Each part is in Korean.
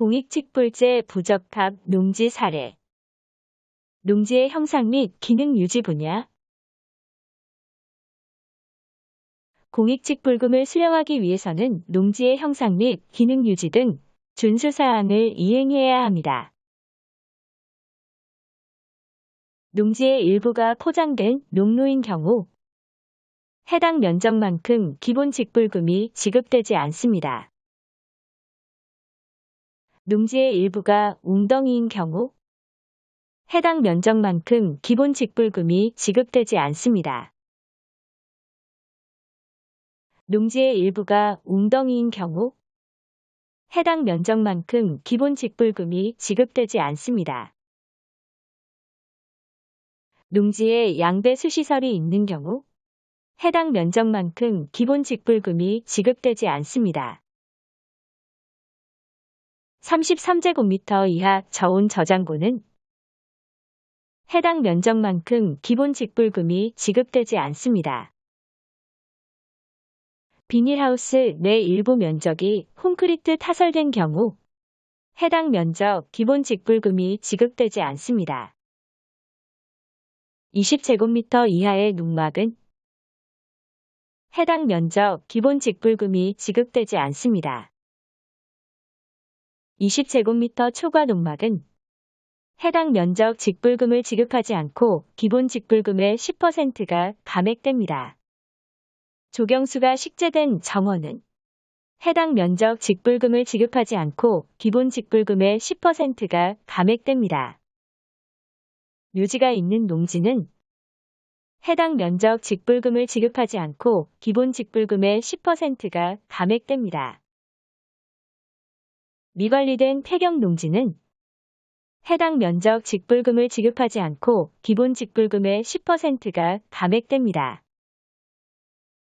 공익직불제 부적합 농지 사례 농지의 형상 및 기능 유지 분야 공익직불금을 수령하기 위해서는 농지의 형상 및 기능 유지 등 준수사항을 이행해야 합니다. 농지의 일부가 포장된 농로인 경우 해당 면적만큼 기본 직불금이 지급되지 않습니다. 농지의 일부가 웅덩이인 경우 해당 면적만큼 기본 직불금이 지급되지 않습니다. 농지의 일부가 웅덩이인 경우 해당 면적만큼 기본 직불금이 지급되지 않습니다. 농지에 양배 수시설이 있는 경우 해당 면적만큼 기본 직불금이 지급되지 않습니다. 33제곱미터 이하 저온 저장고는 해당 면적만큼 기본 직불금이 지급되지 않습니다. 비닐하우스 내 일부 면적이 콘크리트 타설된 경우 해당 면적 기본 직불금이 지급되지 않습니다. 20제곱미터 이하의 농막은 해당 면적 기본 직불금이 지급되지 않습니다. 20제곱미터 초과 농막은 해당 면적 직불금을 지급하지 않고 기본 직불금의 10%가 감액됩니다. 조경수가 식재된 정원은 해당 면적 직불금을 지급하지 않고 기본 직불금의 10%가 감액됩니다. 묘지가 있는 농지는 해당 면적 직불금을 지급하지 않고 기본 직불금의 10%가 감액됩니다. 미관리된 폐경 농지는 해당 면적 직불금을 지급하지 않고 기본 직불금의 10%가 감액됩니다.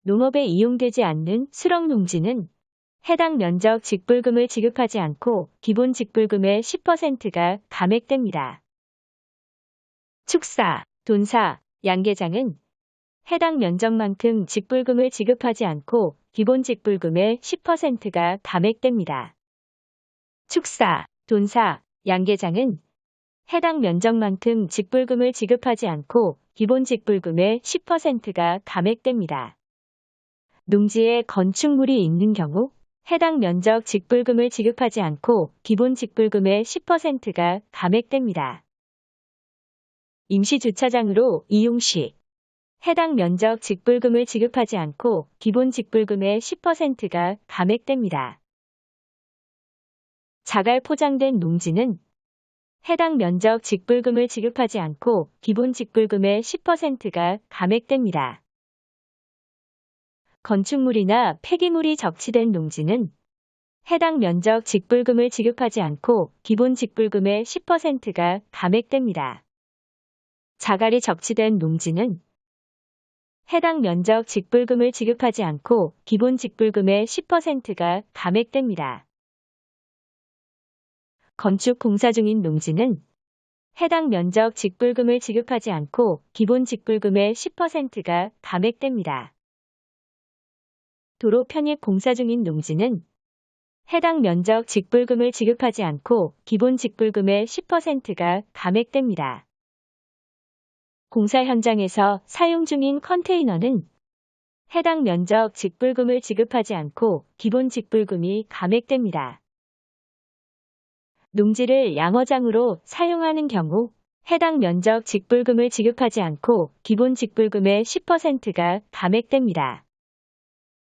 농업에 이용되지 않는 수렁 농지는 해당 면적 직불금을 지급하지 않고 기본 직불금의 10%가 감액됩니다. 축사, 돈사, 양계장은 해당 면적만큼 직불금을 지급하지 않고 기본 직불금의 10%가 감액됩니다. 축사, 돈사, 양계장은 해당 면적만큼 직불금을 지급하지 않고 기본 직불금의 10%가 감액됩니다. 농지에 건축물이 있는 경우 해당 면적 직불금을 지급하지 않고 기본 직불금의 10%가 감액됩니다. 임시주차장으로 이용 시 해당 면적 직불금을 지급하지 않고 기본 직불금의 10%가 감액됩니다. 자갈 포장된 농지는 해당 면적 직불금을 지급하지 않고 기본 직불금의 10%가 감액됩니다. 건축물이나 폐기물이 적치된 농지는 해당 면적 직불금을 지급하지 않고 기본 직불금의 10%가 감액됩니다. 자갈이 적치된 농지는 해당 면적 직불금을 지급하지 않고 기본 직불금의 10%가 감액됩니다. 건축 공사 중인 농지는 해당 면적 직불금을 지급하지 않고 기본 직불금의 10%가 감액됩니다. 도로 편입 공사 중인 농지는 해당 면적 직불금을 지급하지 않고 기본 직불금의 10%가 감액됩니다. 공사 현장에서 사용 중인 컨테이너는 해당 면적 직불금을 지급하지 않고 기본 직불금이 감액됩니다. 농지를 양어장으로 사용하는 경우 해당 면적 직불금을 지급하지 않고 기본 직불금의 10%가 감액됩니다.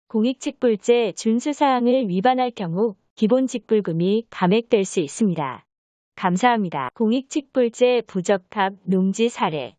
공익직불제 준수사항을 위반할 경우 기본 직불금이 감액될 수 있습니다. 감사합니다. 공익직불제 부적합 농지 사례